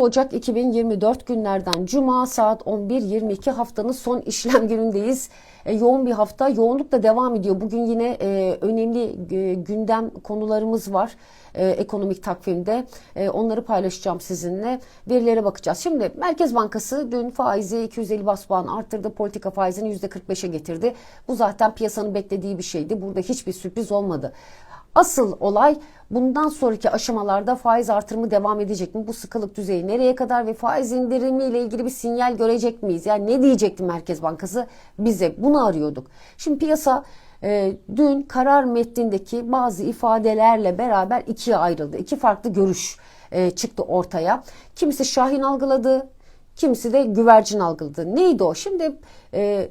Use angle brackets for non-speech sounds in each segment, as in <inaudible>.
Ocak 2024 günlerden Cuma saat 11.22 haftanın son işlem <laughs> günündeyiz. E, yoğun bir hafta. Yoğunlukla devam ediyor. Bugün yine e, önemli e, gündem konularımız var e, ekonomik takvimde. E, onları paylaşacağım sizinle. Verilere bakacağız. Şimdi Merkez Bankası dün faizi 250 bas puan arttırdı. Politika faizini %45'e getirdi. Bu zaten piyasanın beklediği bir şeydi. Burada hiçbir sürpriz olmadı. Asıl olay bundan sonraki aşamalarda faiz artırımı devam edecek mi? Bu sıkılık düzeyi nereye kadar ve faiz indirimi ile ilgili bir sinyal görecek miyiz? Yani ne diyecekti Merkez Bankası bize? Bunu arıyorduk. Şimdi piyasa e, dün karar metnindeki bazı ifadelerle beraber ikiye ayrıldı. İki farklı görüş e, çıktı ortaya. Kimisi Şahin algıladı, kimisi de güvercin algıladı. Neydi o? Şimdi e,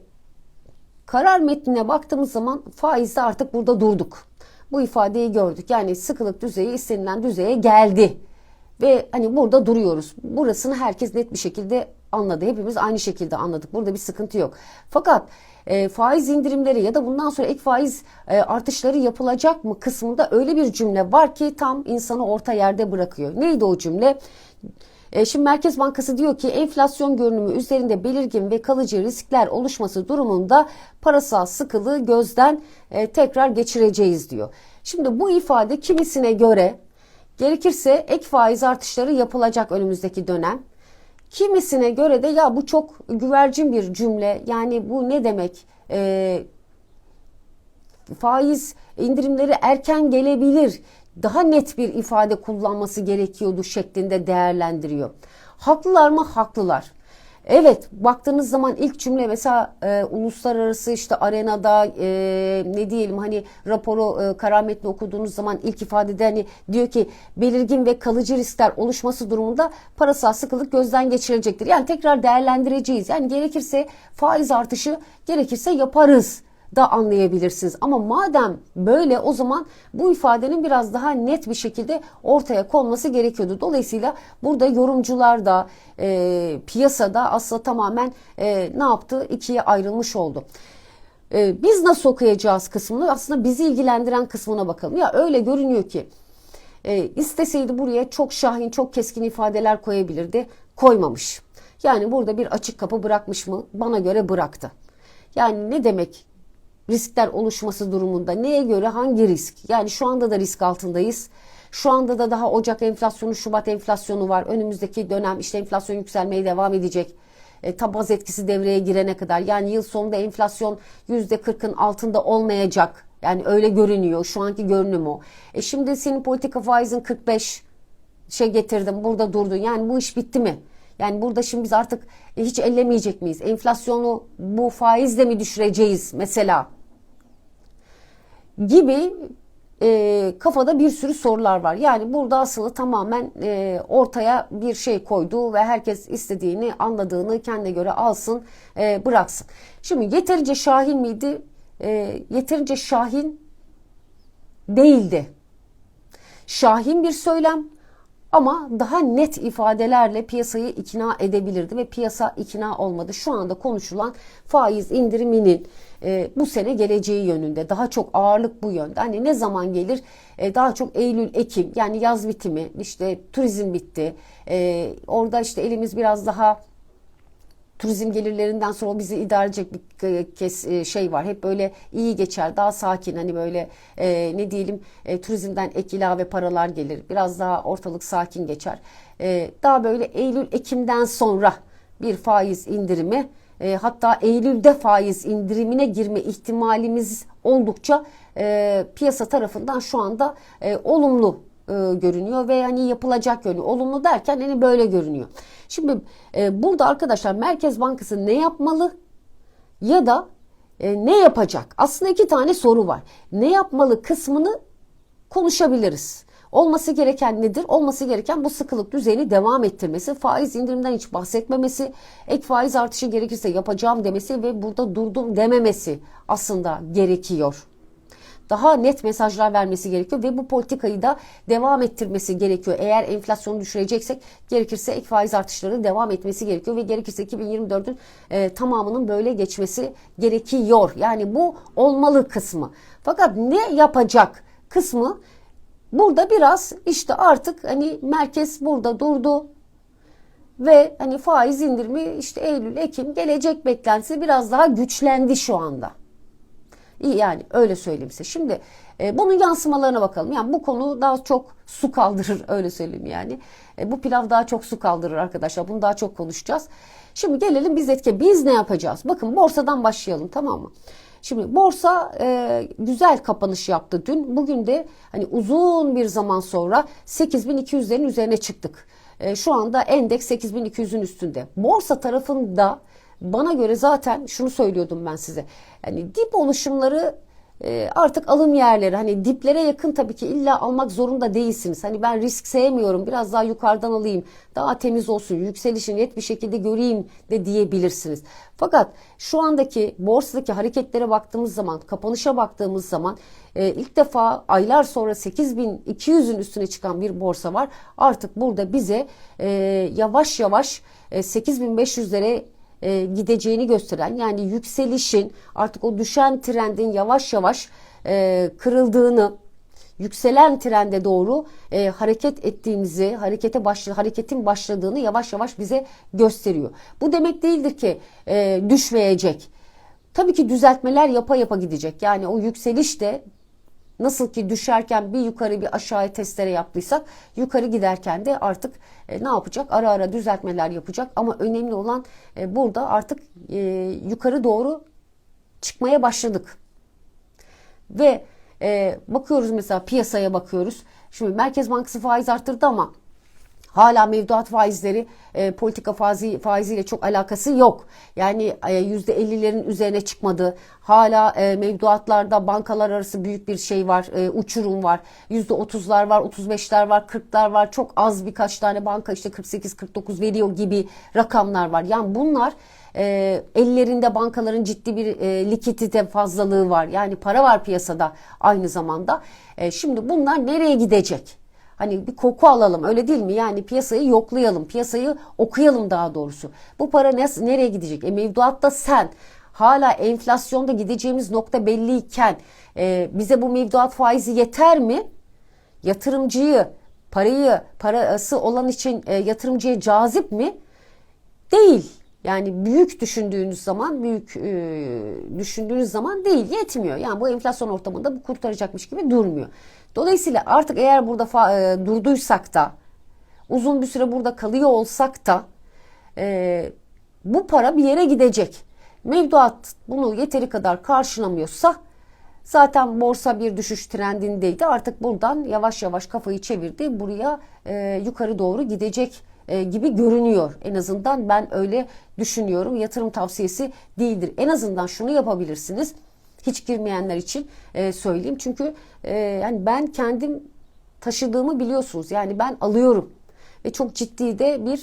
karar metnine baktığımız zaman faizde artık burada durduk bu ifadeyi gördük. Yani sıkılık düzeyi istenilen düzeye geldi. Ve hani burada duruyoruz. Burasını herkes net bir şekilde anladı. Hepimiz aynı şekilde anladık. Burada bir sıkıntı yok. Fakat e, faiz indirimleri ya da bundan sonra ek faiz e, artışları yapılacak mı kısmında öyle bir cümle var ki tam insanı orta yerde bırakıyor. Neydi o cümle? E, şimdi Merkez Bankası diyor ki enflasyon görünümü üzerinde belirgin ve kalıcı riskler oluşması durumunda parasal sıkılığı gözden e, tekrar geçireceğiz diyor. Şimdi bu ifade kimisine göre gerekirse ek faiz artışları yapılacak önümüzdeki dönem. Kimisine göre de ya bu çok güvercin bir cümle yani bu ne demek e, faiz indirimleri erken gelebilir daha net bir ifade kullanması gerekiyordu şeklinde değerlendiriyor. Haklılar mı? Haklılar. Evet baktığınız zaman ilk cümle mesela e, uluslararası işte arenada e, ne diyelim hani raporu e, karar metni okuduğunuz zaman ilk ifadede hani diyor ki belirgin ve kalıcı riskler oluşması durumunda parasal sıkılık gözden geçirilecektir. Yani tekrar değerlendireceğiz. Yani gerekirse faiz artışı gerekirse yaparız da anlayabilirsiniz. Ama madem böyle o zaman bu ifadenin biraz daha net bir şekilde ortaya konması gerekiyordu. Dolayısıyla burada yorumcular da e, piyasada aslında tamamen e, ne yaptı? İkiye ayrılmış oldu. E, biz nasıl okuyacağız kısmını aslında bizi ilgilendiren kısmına bakalım. Ya öyle görünüyor ki e, isteseydi buraya çok şahin, çok keskin ifadeler koyabilirdi. Koymamış. Yani burada bir açık kapı bırakmış mı? Bana göre bıraktı. Yani ne demek riskler oluşması durumunda neye göre hangi risk? Yani şu anda da risk altındayız. Şu anda da daha Ocak enflasyonu, Şubat enflasyonu var. Önümüzdeki dönem işte enflasyon yükselmeye devam edecek. E, tabaz etkisi devreye girene kadar. Yani yıl sonunda enflasyon %40'ın altında olmayacak. Yani öyle görünüyor. Şu anki görünüm o. E şimdi senin politika faizin 45 şey getirdim burada durdun. Yani bu iş bitti mi? Yani burada şimdi biz artık hiç ellemeyecek miyiz? Enflasyonu bu faizle mi düşüreceğiz mesela? gibi e, kafada bir sürü sorular var. Yani burada aslında tamamen e, ortaya bir şey koydu ve herkes istediğini, anladığını kendine göre alsın, e, bıraksın. Şimdi yeterince şahin miydi? E, yeterince şahin değildi. Şahin bir söylem ama daha net ifadelerle piyasayı ikna edebilirdi ve piyasa ikna olmadı. Şu anda konuşulan faiz indiriminin e, bu sene geleceği yönünde. Daha çok ağırlık bu yönde. Hani ne zaman gelir? E, daha çok Eylül, Ekim yani yaz bitimi işte turizm bitti. E, orada işte elimiz biraz daha turizm gelirlerinden sonra bizi idare edecek bir kes e, şey var. Hep böyle iyi geçer, daha sakin hani böyle e, ne diyelim e, turizmden ek ilave paralar gelir. Biraz daha ortalık sakin geçer. E, daha böyle Eylül, Ekim'den sonra bir faiz indirimi e, hatta Eylül'de faiz indirimine girme ihtimalimiz oldukça e, piyasa tarafından şu anda e, olumlu e, görünüyor ve hani yapılacak yönü olumlu derken hani böyle görünüyor. Şimdi e, burada arkadaşlar Merkez Bankası ne yapmalı ya da e, ne yapacak? Aslında iki tane soru var. Ne yapmalı kısmını konuşabiliriz. Olması gereken nedir? Olması gereken bu sıkılık düzeyini devam ettirmesi, faiz indirimden hiç bahsetmemesi, ek faiz artışı gerekirse yapacağım demesi ve burada durdum dememesi aslında gerekiyor daha net mesajlar vermesi gerekiyor ve bu politikayı da devam ettirmesi gerekiyor. Eğer enflasyonu düşüreceksek gerekirse ek faiz artışları devam etmesi gerekiyor ve gerekirse 2024'ün e, tamamının böyle geçmesi gerekiyor. Yani bu olmalı kısmı. Fakat ne yapacak kısmı burada biraz işte artık hani merkez burada durdu. Ve hani faiz indirimi işte Eylül, Ekim gelecek beklentisi biraz daha güçlendi şu anda. Yani öyle söyleyeyim size. Şimdi e, bunun yansımalarına bakalım. Yani bu konu daha çok su kaldırır <laughs> öyle söyleyeyim yani. E, bu pilav daha çok su kaldırır arkadaşlar. Bunu daha çok konuşacağız. Şimdi gelelim biz etki. Biz ne yapacağız? Bakın borsadan başlayalım tamam mı? Şimdi borsa e, güzel kapanış yaptı dün. Bugün de hani uzun bir zaman sonra 8200'lerin üzerine çıktık. E, şu anda endeks 8200'ün üstünde. Borsa tarafında bana göre zaten şunu söylüyordum ben size. Yani dip oluşumları e, artık alım yerleri hani diplere yakın tabii ki illa almak zorunda değilsiniz. Hani ben risk sevmiyorum biraz daha yukarıdan alayım daha temiz olsun yükselişi net bir şekilde göreyim de diyebilirsiniz. Fakat şu andaki borsadaki hareketlere baktığımız zaman kapanışa baktığımız zaman e, ilk defa aylar sonra 8200'ün üstüne çıkan bir borsa var. Artık burada bize e, yavaş yavaş e, 8500'lere e, gideceğini gösteren yani yükselişin artık o düşen trendin yavaş yavaş e, kırıldığını yükselen trende doğru e, hareket ettiğimizi, harekete başla, hareketin başladığını yavaş yavaş bize gösteriyor. Bu demek değildir ki e, düşmeyecek. Tabii ki düzeltmeler yapa yapa gidecek. Yani o yükseliş de Nasıl ki düşerken bir yukarı bir aşağıya testere yaptıysak yukarı giderken de artık e, ne yapacak? Ara ara düzeltmeler yapacak ama önemli olan e, burada artık e, yukarı doğru çıkmaya başladık. Ve bakıyoruz mesela piyasaya bakıyoruz. Şimdi Merkez Bankası faiz arttırdı ama Hala mevduat faizleri e, politika faizi, faiziyle çok alakası yok. Yani e, %50'lerin üzerine çıkmadı. Hala e, mevduatlarda bankalar arası büyük bir şey var, e, uçurum var. %30'lar var, 35'ler var, 40'lar var. Çok az birkaç tane banka işte 48-49 veriyor gibi rakamlar var. Yani bunlar e, ellerinde bankaların ciddi bir e, likidite fazlalığı var. Yani para var piyasada aynı zamanda. E, şimdi bunlar nereye gidecek? Hani bir koku alalım öyle değil mi? Yani piyasayı yoklayalım, piyasayı okuyalım daha doğrusu. Bu para ne, nereye gidecek? E mevduatta sen hala enflasyonda gideceğimiz nokta belliyken e, bize bu mevduat faizi yeter mi? Yatırımcıyı, parayı, parası olan için e, yatırımcıya cazip mi? Değil. Yani büyük düşündüğünüz zaman, büyük e, düşündüğünüz zaman değil, yetmiyor. Yani bu enflasyon ortamında bu kurtaracakmış gibi durmuyor. Dolayısıyla artık eğer burada e, durduysak da, uzun bir süre burada kalıyor olsak da e, bu para bir yere gidecek. Mevduat bunu yeteri kadar karşılamıyorsa zaten borsa bir düşüş trendindeydi. Artık buradan yavaş yavaş kafayı çevirdi. Buraya e, yukarı doğru gidecek e, gibi görünüyor. En azından ben öyle düşünüyorum. Yatırım tavsiyesi değildir. En azından şunu yapabilirsiniz. Hiç girmeyenler için e, söyleyeyim. Çünkü e, yani ben kendim taşıdığımı biliyorsunuz. Yani ben alıyorum ve çok ciddi de bir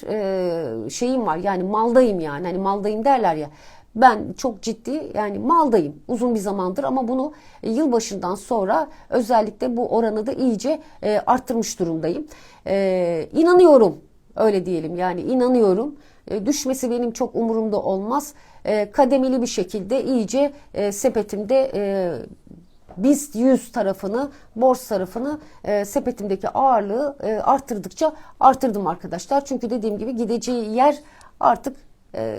şeyim var. Yani maldayım yani. Hani maldayım derler ya. Ben çok ciddi yani maldayım uzun bir zamandır ama bunu yılbaşından sonra özellikle bu oranı da iyice arttırmış durumdayım. E, inanıyorum öyle diyelim yani inanıyorum. E, düşmesi benim çok umurumda olmaz. E, kademeli bir şekilde iyice e, sepetimde e, BIST 100 tarafını, borsa tarafını e, sepetimdeki ağırlığı e, arttırdıkça arttırdım arkadaşlar. Çünkü dediğim gibi gideceği yer artık e,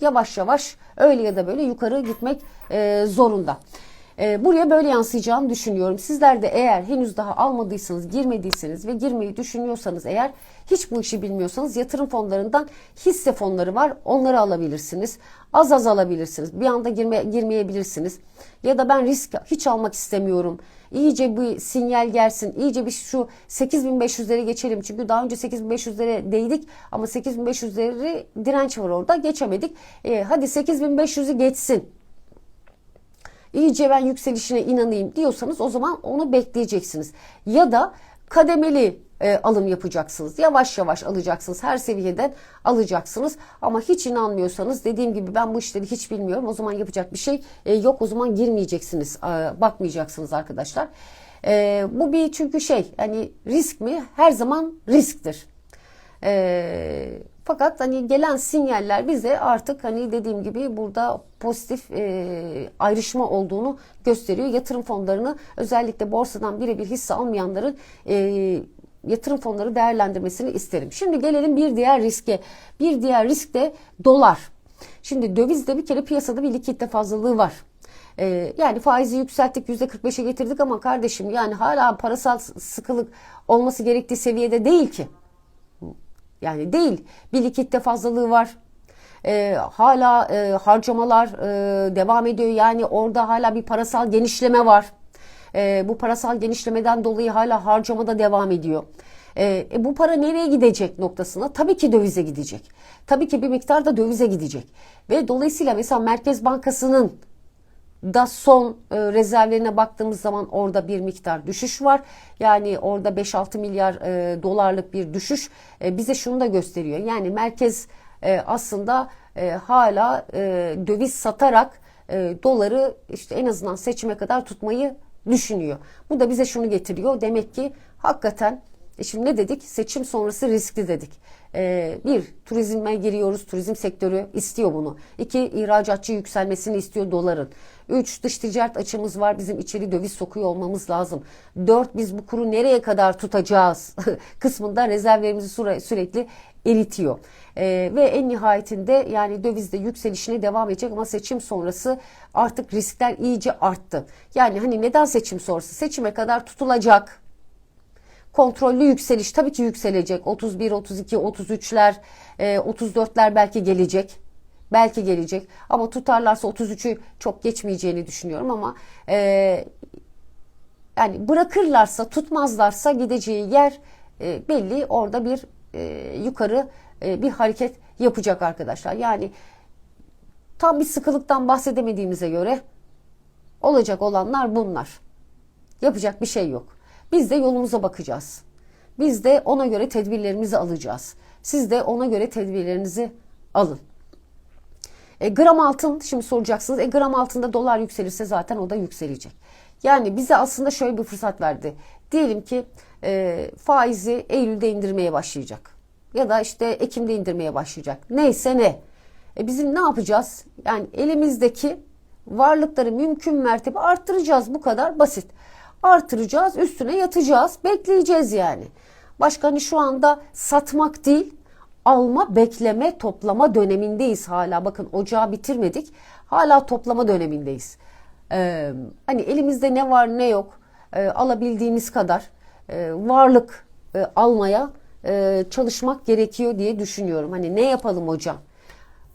yavaş yavaş öyle ya da böyle yukarı gitmek e, zorunda. E, buraya böyle yansıyacağını düşünüyorum. Sizler de eğer henüz daha almadıysanız, girmediyseniz ve girmeyi düşünüyorsanız eğer hiç bu işi bilmiyorsanız yatırım fonlarından hisse fonları var. Onları alabilirsiniz. Az az alabilirsiniz. Bir anda girme, girmeyebilirsiniz. Ya da ben risk hiç almak istemiyorum. İyice bir sinyal gelsin. İyice bir şu 8500'leri geçelim. Çünkü daha önce 8500'lere değdik ama 8500'leri direnç var orada. Geçemedik. E, hadi 8500'ü geçsin iyice ben yükselişine inanayım diyorsanız o zaman onu bekleyeceksiniz. Ya da kademeli e, alım yapacaksınız. Yavaş yavaş alacaksınız. Her seviyeden alacaksınız. Ama hiç inanmıyorsanız dediğim gibi ben bu işleri hiç bilmiyorum. O zaman yapacak bir şey e, yok. O zaman girmeyeceksiniz. E, bakmayacaksınız arkadaşlar. E, bu bir çünkü şey hani risk mi? Her zaman risktir. Eee fakat hani gelen sinyaller bize artık hani dediğim gibi burada pozitif e, ayrışma olduğunu gösteriyor. Yatırım fonlarını özellikle borsadan birebir hisse almayanların e, yatırım fonları değerlendirmesini isterim. Şimdi gelelim bir diğer riske. Bir diğer risk de dolar. Şimdi dövizde bir kere piyasada bir likitte fazlalığı var. Ee, yani faizi yükselttik %45'e getirdik ama kardeşim yani hala parasal sıkılık olması gerektiği seviyede değil ki. Yani değil. Bir likitte fazlalığı var. Ee, hala e, harcamalar e, devam ediyor. Yani orada hala bir parasal genişleme var. E, bu parasal genişlemeden dolayı hala harcamada devam ediyor. E, e, bu para nereye gidecek noktasına? Tabii ki dövize gidecek. Tabii ki bir miktar da dövize gidecek. Ve dolayısıyla mesela Merkez Bankası'nın da son e, rezervlerine baktığımız zaman orada bir miktar düşüş var. Yani orada 5-6 milyar e, dolarlık bir düşüş e, bize şunu da gösteriyor. Yani merkez e, aslında e, hala e, döviz satarak e, doları işte en azından seçime kadar tutmayı düşünüyor. Bu da bize şunu getiriyor. Demek ki hakikaten şimdi ne dedik? Seçim sonrası riskli dedik. Ee, bir, turizme giriyoruz. Turizm sektörü istiyor bunu. İki, ihracatçı yükselmesini istiyor doların. Üç, dış ticaret açımız var. Bizim içeri döviz sokuyor olmamız lazım. Dört, biz bu kuru nereye kadar tutacağız <laughs> kısmında rezervlerimizi süre, sürekli eritiyor. Ee, ve en nihayetinde yani dövizde yükselişine devam edecek ama seçim sonrası artık riskler iyice arttı. Yani hani neden seçim sonrası? Seçime kadar tutulacak kontrollü yükseliş tabii ki yükselecek. 31, 32, 33'ler, 34'ler belki gelecek. Belki gelecek ama tutarlarsa 33'ü çok geçmeyeceğini düşünüyorum ama e, yani bırakırlarsa tutmazlarsa gideceği yer e, belli orada bir e, yukarı e, bir hareket yapacak arkadaşlar. Yani tam bir sıkılıktan bahsedemediğimize göre olacak olanlar bunlar. Yapacak bir şey yok. Biz de yolumuza bakacağız. Biz de ona göre tedbirlerimizi alacağız. Siz de ona göre tedbirlerinizi alın. E, gram altın şimdi soracaksınız. E, gram altında dolar yükselirse zaten o da yükselecek. Yani bize aslında şöyle bir fırsat verdi. Diyelim ki e, faizi Eylül'de indirmeye başlayacak. Ya da işte Ekim'de indirmeye başlayacak. Neyse ne. E, bizim ne yapacağız? Yani elimizdeki varlıkları mümkün mertebe arttıracağız. Bu kadar basit artıracağız, üstüne yatacağız, bekleyeceğiz yani. Başka hani şu anda satmak değil, alma, bekleme, toplama dönemindeyiz hala. Bakın ocağı bitirmedik. Hala toplama dönemindeyiz. Ee, hani elimizde ne var ne yok e, alabildiğimiz kadar e, varlık e, almaya e, çalışmak gerekiyor diye düşünüyorum. Hani ne yapalım hocam?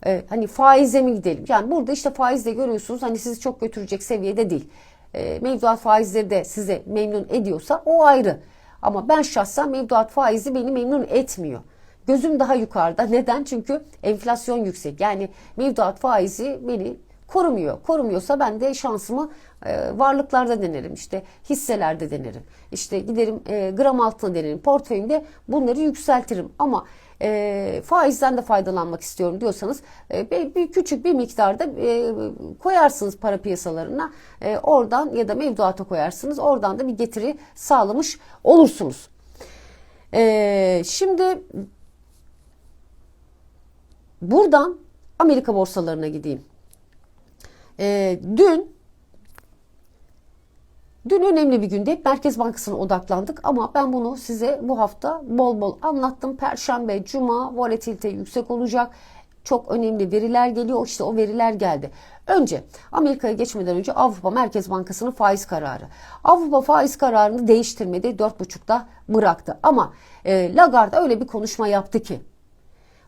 E, hani faize mi gidelim? Yani burada işte faizle görüyorsunuz hani sizi çok götürecek seviyede değil e, mevduat faizleri de size memnun ediyorsa o ayrı. Ama ben şahsen mevduat faizi beni memnun etmiyor. Gözüm daha yukarıda. Neden? Çünkü enflasyon yüksek. Yani mevduat faizi beni korumuyor. Korumuyorsa ben de şansımı e, varlıklarda denerim. İşte hisselerde denerim. İşte giderim e, gram altına denerim. Portföyümde bunları yükseltirim. Ama e, faizden de faydalanmak istiyorum diyorsanız e, bir, küçük bir miktarda e, koyarsınız para piyasalarına. E, oradan ya da mevduata koyarsınız. Oradan da bir getiri sağlamış olursunuz. E, şimdi buradan Amerika borsalarına gideyim. E, dün Dün önemli bir günde Merkez Bankası'na odaklandık ama ben bunu size bu hafta bol bol anlattım. Perşembe, Cuma volatilite yüksek olacak. Çok önemli veriler geliyor. İşte o veriler geldi. Önce Amerika'ya geçmeden önce Avrupa Merkez Bankası'nın faiz kararı. Avrupa faiz kararını değiştirmedi. 4,5'da bıraktı. Ama e, Lagarde öyle bir konuşma yaptı ki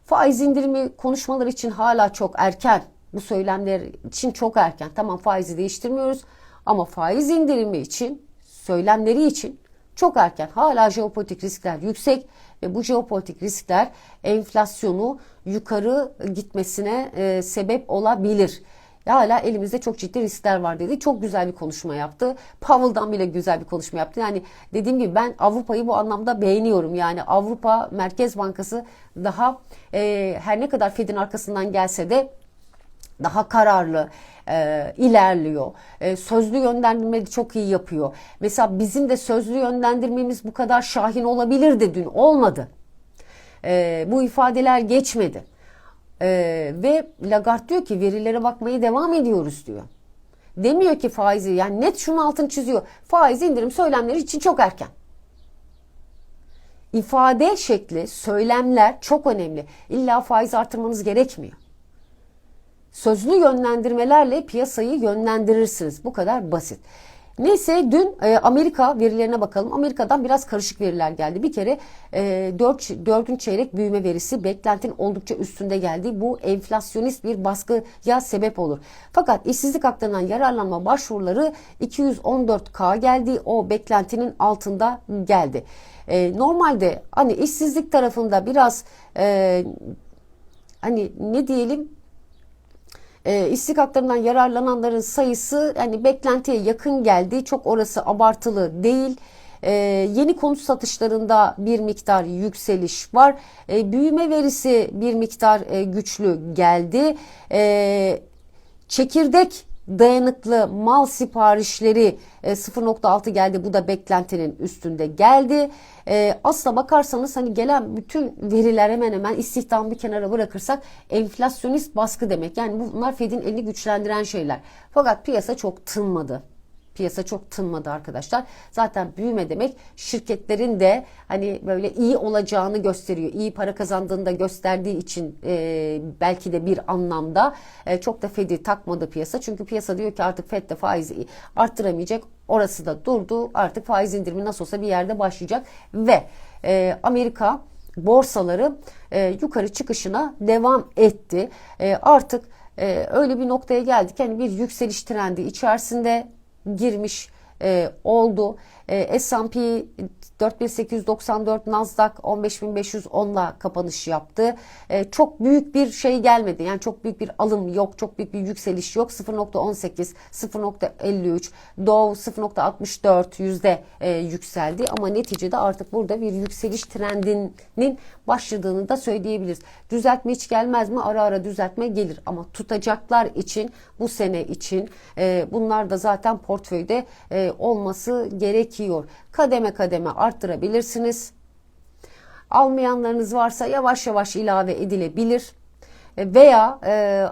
faiz indirimi konuşmalar için hala çok erken. Bu söylemler için çok erken. Tamam faizi değiştirmiyoruz ama faiz indirimi için, söylemleri için çok erken. Hala jeopolitik riskler yüksek ve bu jeopolitik riskler enflasyonu yukarı gitmesine e, sebep olabilir. Hala elimizde çok ciddi riskler var dedi. Çok güzel bir konuşma yaptı. Powell'dan bile güzel bir konuşma yaptı. Yani dediğim gibi ben Avrupa'yı bu anlamda beğeniyorum. Yani Avrupa Merkez Bankası daha e, her ne kadar Fed'in arkasından gelse de daha kararlı e, ilerliyor. E, sözlü yönlendirmeyi çok iyi yapıyor. Mesela bizim de sözlü yönlendirmemiz bu kadar şahin olabilirdi dün. Olmadı. E, bu ifadeler geçmedi. E, ve Lagarde diyor ki verilere bakmaya devam ediyoruz diyor. Demiyor ki faizi yani net şunun altını çiziyor. Faiz indirim söylemleri için çok erken. ifade şekli, söylemler çok önemli. İlla faiz artırmanız gerekmiyor. Sözlü yönlendirmelerle piyasayı yönlendirirsiniz. Bu kadar basit. Neyse dün e, Amerika verilerine bakalım. Amerika'dan biraz karışık veriler geldi. Bir kere e, 4, 4. çeyrek büyüme verisi beklentinin oldukça üstünde geldi. Bu enflasyonist bir baskıya sebep olur. Fakat işsizlik haklarından yararlanma başvuruları 214K geldi. O beklentinin altında geldi. E, normalde hani işsizlik tarafında biraz e, hani ne diyelim e, işsizlik haklarından yararlananların sayısı yani beklentiye yakın geldi. Çok orası abartılı değil. E, yeni konut satışlarında bir miktar yükseliş var. E, büyüme verisi bir miktar e, güçlü geldi. E, çekirdek dayanıklı mal siparişleri 0.6 geldi. Bu da beklentinin üstünde geldi. E, aslına bakarsanız hani gelen bütün veriler hemen hemen istihdamı bir kenara bırakırsak enflasyonist baskı demek. Yani bunlar Fed'in elini güçlendiren şeyler. Fakat piyasa çok tınmadı. Piyasa çok tınmadı arkadaşlar. Zaten büyüme demek şirketlerin de hani böyle iyi olacağını gösteriyor. İyi para kazandığını da gösterdiği için e, belki de bir anlamda e, çok da Fed'i takmadı piyasa. Çünkü piyasa diyor ki artık Fed de faizi arttıramayacak. Orası da durdu. Artık faiz indirimi nasıl olsa bir yerde başlayacak ve e, Amerika borsaları e, yukarı çıkışına devam etti. E, artık e, öyle bir noktaya geldik. Yani bir yükseliş trendi içerisinde girmiş e, oldu. E, S&P 4894 Nasdaq 15510'la kapanış yaptı. E, çok büyük bir şey gelmedi. Yani çok büyük bir alım yok. Çok büyük bir yükseliş yok. 0.18, 0.53, Dow 0.64 yüzde e, yükseldi. Ama neticede artık burada bir yükseliş trendinin başladığını da söyleyebiliriz. Düzeltme hiç gelmez mi? Ara ara düzeltme gelir. Ama tutacaklar için bu sene için e, bunlar da zaten portföyde e, olması gerekiyor. Kademe kademe arttırabilirsiniz. Almayanlarınız varsa yavaş yavaş ilave edilebilir. E, veya e,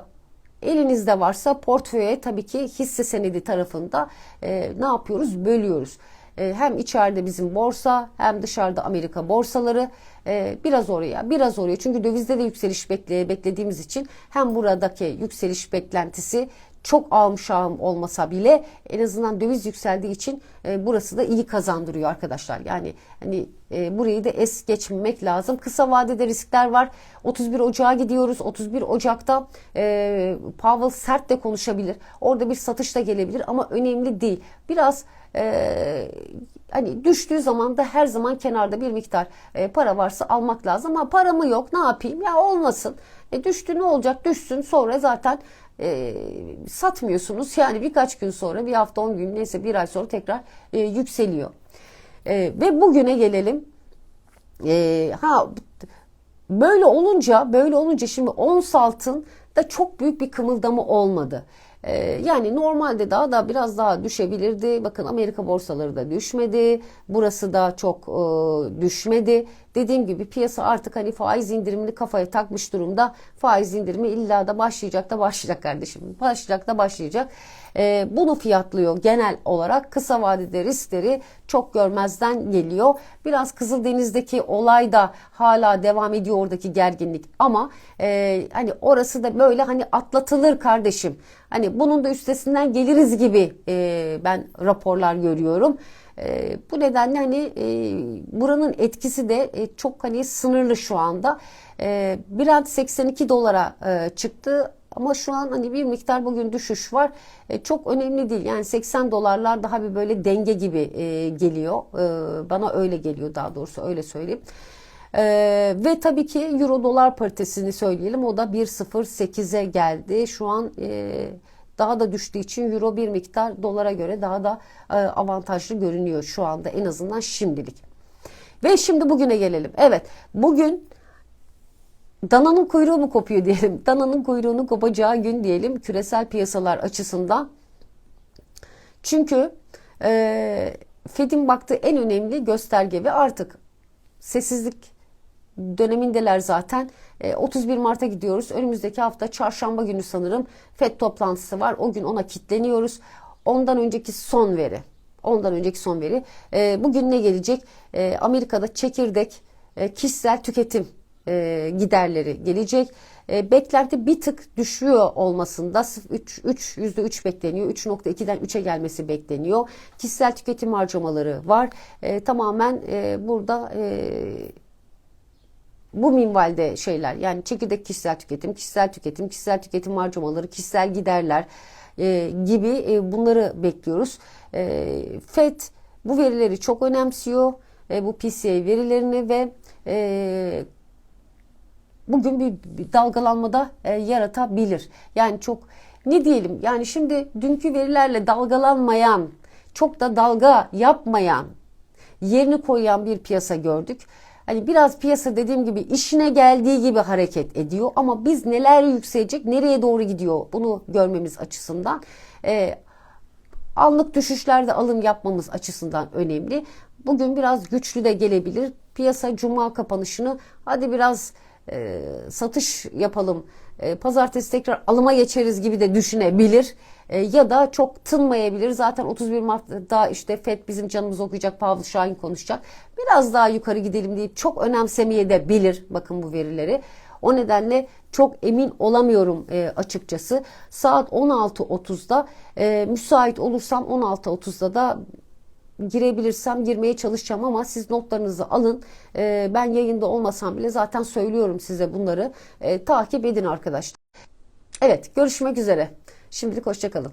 elinizde varsa portföye tabii ki hisse senedi tarafında e, ne yapıyoruz? Bölüyoruz. E, hem içeride bizim borsa hem dışarıda Amerika borsaları e, biraz oraya biraz oraya çünkü dövizde de yükseliş bekle, beklediğimiz için hem buradaki yükseliş beklentisi çok ağım olmasa bile en azından döviz yükseldiği için e, burası da iyi kazandırıyor arkadaşlar. Yani hani e, burayı da es geçmemek lazım. Kısa vadede riskler var. 31 Ocağı gidiyoruz. 31 Ocak'ta e, Powell sert de konuşabilir. Orada bir satış da gelebilir ama önemli değil. Biraz e, hani düştüğü zaman da her zaman kenarda bir miktar e, para varsa almak lazım. Ama paramı yok ne yapayım ya olmasın. E, düştü ne olacak düşsün sonra zaten e, satmıyorsunuz. Yani birkaç gün sonra bir hafta on gün neyse bir ay sonra tekrar e, yükseliyor. E, ve bugüne gelelim. E, ha böyle olunca böyle olunca şimdi ons altın da çok büyük bir kımıldama olmadı. Ee, yani normalde daha da biraz daha düşebilirdi. Bakın Amerika borsaları da düşmedi. Burası da çok e, düşmedi. Dediğim gibi piyasa artık hani faiz indirimini kafaya takmış durumda. Faiz indirimi illa da başlayacak da başlayacak kardeşim. Başlayacak da başlayacak. E, bunu fiyatlıyor genel olarak. Kısa vadede riskleri çok görmezden geliyor. Biraz Kızıldeniz'deki olay da hala devam ediyor oradaki gerginlik. Ama e, hani orası da böyle hani atlatılır kardeşim. Hani bunun da üstesinden geliriz gibi e, ben raporlar görüyorum. E, bu nedenle hani e, buranın etkisi de e, çok hani sınırlı şu anda. E, Brent 82 dolara e, çıktı ama şu an hani bir miktar bugün düşüş var. E, çok önemli değil. Yani 80 dolarlar daha bir böyle denge gibi e, geliyor. E, bana öyle geliyor daha doğrusu öyle söyleyeyim. Ee, ve tabii ki euro dolar paritesini söyleyelim. O da 1.08'e geldi. Şu an e, daha da düştüğü için euro bir miktar dolara göre daha da e, avantajlı görünüyor şu anda en azından şimdilik. Ve şimdi bugüne gelelim. Evet bugün dananın kuyruğu mu kopuyor diyelim. <laughs> Dananın kuyruğunu kopacağı gün diyelim küresel piyasalar açısından. Çünkü e, Fed'in baktığı en önemli gösterge ve artık sessizlik dönemindeler zaten. 31 e, Mart'a gidiyoruz. Önümüzdeki hafta çarşamba günü sanırım FED toplantısı var. O gün ona kitleniyoruz. Ondan önceki son veri. Ondan önceki son veri. E, bugün ne gelecek? E, Amerika'da çekirdek kişisel tüketim giderleri gelecek. Beklenti bir tık düşüyor olmasında 3, 3 %3 bekleniyor. 3.2'den 3'e gelmesi bekleniyor. Kişisel tüketim harcamaları var. E, tamamen e, burada e, bu minvalde şeyler yani çekirdek kişisel tüketim, kişisel tüketim, kişisel tüketim harcamaları, kişisel giderler e, gibi e, bunları bekliyoruz. E, FED bu verileri çok önemsiyor. E, bu PCA verilerini ve e, bugün bir, bir dalgalanmada e, yaratabilir. Yani çok ne diyelim yani şimdi dünkü verilerle dalgalanmayan, çok da dalga yapmayan, yerini koyan bir piyasa gördük. Hani biraz piyasa dediğim gibi işine geldiği gibi hareket ediyor ama biz neler yükselecek, nereye doğru gidiyor bunu görmemiz açısından e, anlık düşüşlerde alım yapmamız açısından önemli. Bugün biraz güçlü de gelebilir. Piyasa cuma kapanışını hadi biraz e, satış yapalım, e, pazartesi tekrar alıma geçeriz gibi de düşünebilir. E, ya da çok tınmayabilir. Zaten 31 Mart'ta işte FED bizim canımızı okuyacak, Pavlı Şahin konuşacak. Biraz daha yukarı gidelim deyip çok önemsemeye de bilir bakın bu verileri. O nedenle çok emin olamıyorum e, açıkçası. Saat 16.30'da e, müsait olursam 16.30'da da girebilirsem girmeye çalışacağım ama siz notlarınızı alın. E, ben yayında olmasam bile zaten söylüyorum size bunları. E, takip edin arkadaşlar. Evet görüşmek üzere. Şimdilik hoşçakalın.